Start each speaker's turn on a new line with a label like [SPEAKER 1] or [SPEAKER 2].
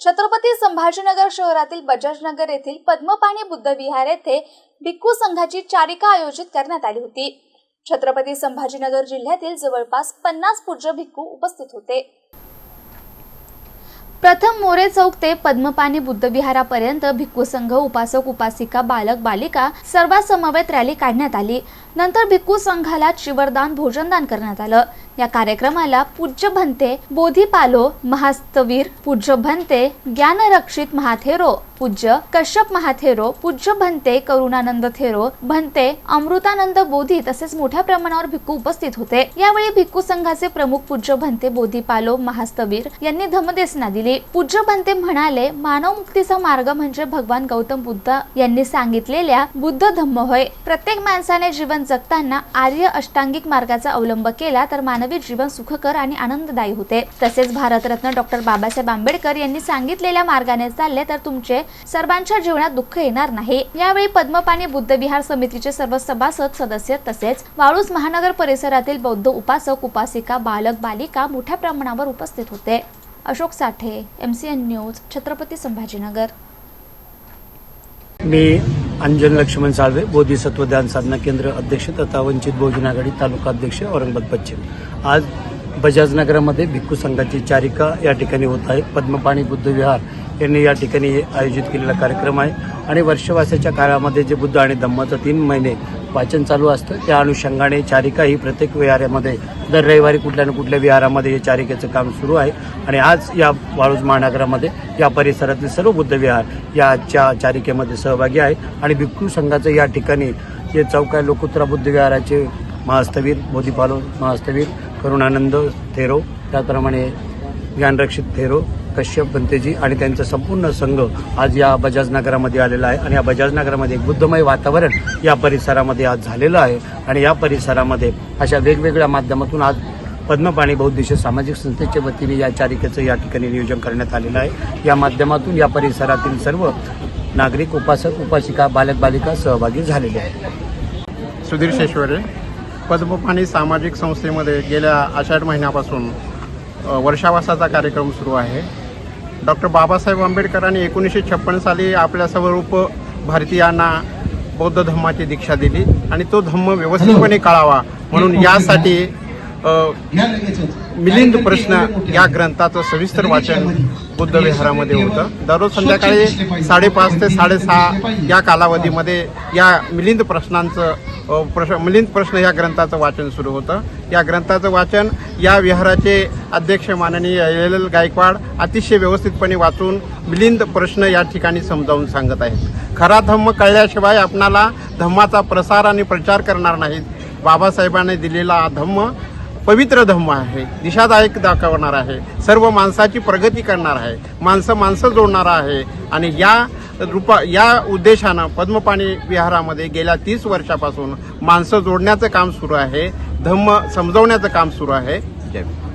[SPEAKER 1] छत्रपती संभाजीनगर शहरातील बजाजनगर येथील पद्मपाणी बुद्धविहार येथे भिक्खू संघाची चारिका आयोजित करण्यात आली होती. छत्रपती संभाजीनगर जिल्ह्यातील जवळपास पन्नास पूज्य भिक्खू उपस्थित होते. प्रथम मोरे चौक ते पद्मपाणी बुद्धविहारापर्यंत भिक्खू संघ उपासक उपासिका बालक बालिका सर्वांसमवेत रॅली काढण्यात आली. नंतर भिक्खू संघाला चिवरदान भोजनदान करण्यात आलं. या कार्यक्रमाला पूज्य भंते बोधिपालो महास्तवीर पूज्य भंते ज्ञानरक्षित महाथेरो पूज्य कश्यप महाथेरो पूज्य भंते करुणानंद थेरो भंते अमृतानंद बोधी तसेच मोठ्या प्रमाणावर भिक्खू उपस्थित होते. यावेळी भिक्खू संघाचे प्रमुख पूज्य भंते बोधिपालो महास्तवीर यांनी धमदेसना दिली. पूज्य भंते म्हणाले मानव मुक्तीचा मार्ग म्हणजे भगवान गौतम बुद्ध यांनी सांगितलेल्या बुद्ध धम्म होय. प्रत्येक माणसाने जीवन जगताना आर्य अष्टांगिक मार्गाचा अवलंब केला तर मानवी जीवन सुखकर आणि आनंददायी होते. तसेच भारतरत्न डॉक्टर बाबासाहेब आंबेडकर यांनी सांगितलेल्या मार्गाने चालले तर तुमचे सर्वांच्या जीवनात दुःख येणार नाही. यावेळी पद्मपाणी बुद्धविहार समितीचे सर्व सभासद सदस्य तसेच वाळूज महानगर परिसरातील बौद्ध उपासक उपासिका बालक बालिका मोठ्या प्रमाणावर उपस्थित होते. Ashok Sathe M C N news Chhatrapati Sambhajinagar.
[SPEAKER 2] मी अंजन लक्ष्मण साळवे बोधिसत्व ध्यान साधना केंद्र अध्यक्ष तथा वंचित बहुजन आघाडी तालुका अध्यक्ष औरंगाबाद पश्चिम. आज बजाजनगरामध्ये भिक्खू संघाची चारिका या ठिकाणी होत आहे. पद्मपाणी बुद्ध विहार यांनी या ठिकाणी आयोजित केलेला कार्यक्रम आहे. आणि वर्षवासाच्या काळामध्ये जे बुद्ध आणि धम्माचं तीन महिने वाचन चालू असतं त्या अनुषंगाने चारिका ही प्रत्येक विहारामध्ये दर रविवारी कुठल्या ना कुठल्या विहारामध्ये हे चारिकेचं काम सुरू आहे. आणि आज या वाळूज महानगरामध्ये या परिसरातील सर्व बुद्ध विहार या आजच्या चारिकेमध्ये सहभागी आहे. आणि भिक्खू संघाचं या ठिकाणी जे चौक आहे लोकोत्तरा बुद्ध विहाराचे महास्तवीर बोधीपालो महास्तवीर करुणानंद थेरो त्याचप्रमाणे ज्ञानरक्षित थेरो कश्यप बंतेजी आणि त्यांचा संपूर्ण संघ आज या बजाजनगरामध्ये आलेला आहे. आणि या बजाजनगरामध्ये एक बुद्धमय वातावरण या परिसरामध्ये आज झालेलं आहे. आणि या परिसरामध्ये अशा वेगवेगळ्या माध्यमातून आज पद्मपाणी बौद्धिश सामाजिक संस्थेच्या वतीने या चारिकेचं या ठिकाणी नियोजन करण्यात आलेलं आहे. या माध्यमातून या परिसरातील सर्व नागरिक उपासक उपासिका बालक बालिका सहभागी झालेले आहेत.
[SPEAKER 3] सुधीर शेश्वरे पद्मपाणी सामाजिक संस्थेमध्ये गेल्या आषाढ महिन्यापासून वर्षावासाचा कार्यक्रम सुरू आहे. डॉक्टर बाबासाहेब आंबेडकरांनी एकोणीसशे छप्पन साली आपल्या सर्वरूप भारतीयांना बौद्ध धम्माची दीक्षा दिली आणि तो धम्म व्यवस्थितपणे कळावा म्हणून यासाठी मिलिंद प्रश्न या ग्रंथाचं सविस्तर वाचन बुद्ध विहारामध्ये होतं. दररोज संध्याकाळी साडेपाच ते साडेसहा या कालावधीमध्ये या मिलिंद प्रश्नांचं प्रश्न मिलिंद प्रश्न या ग्रंथाचं वाचन सुरू होतं. या ग्रंथाचं वाचन या विहाराचे अध्यक्ष माननीय एल एल गायकवाड अतिशय व्यवस्थितपणे वाचून मिलिंद प्रश्न या ठिकाणी समजावून सांगत आहेत. खरा धम्म कळल्याशिवाय आपणाला धम्माचा प्रसार आणि प्रचार करणार नाहीत. बाबासाहेबांनी दिलेला हा धम्म पवित्र धम्म आहे. दिशादायक दाखवणार आहे. सर्व माणसाची प्रगती करणार आहे. माणसं माणसं जोडणार आहे. आणि या रूपा या उद्देशानं पद्मपाणी विहारामध्ये गेल्या तीस वर्षापासून माणसं जोडण्याचं काम सुरू आहे. धम्म समजवण्याचं काम सुरू आहे. जय